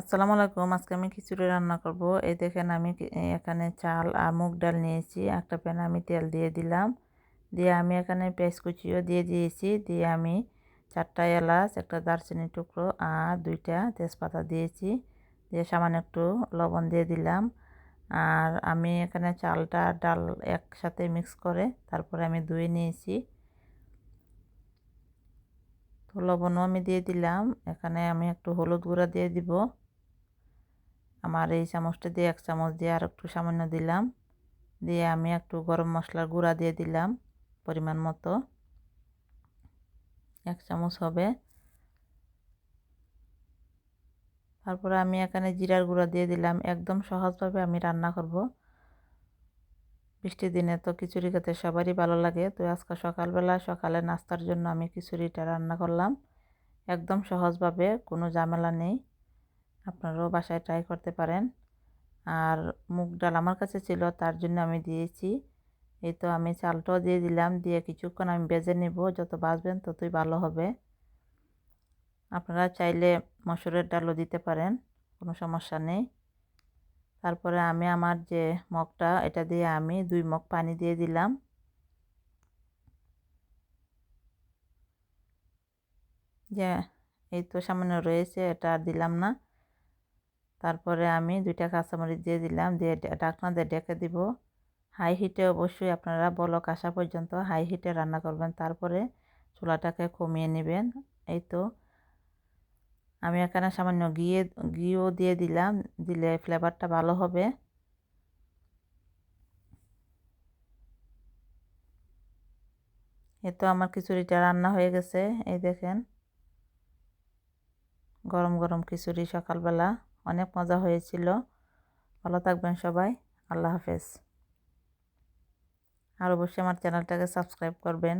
আসসালামু আলাইকুম। আজকে আমি খিচুড়ি রান্না করব। এই দেখেন আমি এখানে চাল আর মুগ ডাল নিয়েছি। একটা প্যানে আমি তেল দিয়ে দিলাম। দিয়ে আমি এখানে পেঁয়াজ কুচিও দিয়ে দিয়েছি। দিয়ে আমি চারটা এলাচ, একটা দারচিনি টুকরো আর দুইটা তেজপাতা দিয়েছি। দিয়ে সামান্য একটু লবণ দিয়ে দিলাম। আর আমি এখানে চালটা ডাল একসাথে মিক্স করে তারপরে আমি ধুয়ে নিয়েছি। তো লবণও আমি দিয়ে দিলাম। এখানে আমি একটু হলুদ গুঁড়া দিয়ে দিব। আমার এই চামচটা দিয়ে এক চামচ দিয়ে আর একটু সামান্য দিলাম। দিয়ে আমি একটু গরম মশলার গুঁড়া দিয়ে দিলাম পরিমাণ মতো। এক চামচ হবে। তারপরে আমি এখানে জিরার গুঁড়া দিয়ে দিলাম। একদম সহজভাবে আমি রান্না করব। বৃষ্টির দিনে তো খিচুড়ি খেতে সবারই ভালো লাগে। তো আজকে সকালবেলা সকালে নাস্তার জন্য আমি খিচুড়িটা রান্না করলাম। একদম সহজভাবে, কোনো ঝামেলা নেই। আপনারাও বাসায় ট্রাই করতে পারেন। আর মুগ ডাল আমার কাছে ছিল, তার জন্য আমি দিয়েছি। এই তো আমি চালটাও দিয়ে দিলাম, দিয়ে কিছুক্ষণ আমি বেজে নেব, যত বাজবেন ততই ভালো হবে। আপনারা চাইলে মসুরের ডালও দিতে পারেন, কোনো সমস্যা নেই। তারপরে আমি আমার যে মগটা, এটা দিয়ে আমি দুই মগ পানি দিয়ে দিলাম। যে, এই তো সামান্য রয়েছে, এটা আর দিলাম না। তারপরে আমি দুইটা কাঁচামরিচ দিয়ে দিলাম, দিয়ে ঢাকনা দিয়ে ডেকে দিব। হাই হিটে অবশ্যই আপনারা বলক আসা পর্যন্ত হাই হিটে রান্না করবেন, তারপরে চুলাটাকে কমিয়ে নেবেন। এই তো। আমি এখানে সামান্য গিয়ে, ঘিও দিয়ে দিলাম, দিলে ফ্লেভারটা ভালো হবে। এ তো আমার খিচুড়িটা রান্না হয়ে গেছে, এই দেখেন। গরম গরম খিচুড়ি সকালবেলা। অনেক মজা হয়েছিল। ভালো থাকবেন সবাই। আল্লাহ হাফেজ। আর অবশ্যই আমার চ্যানেলটাকে সাবস্ক্রাইব করবেন।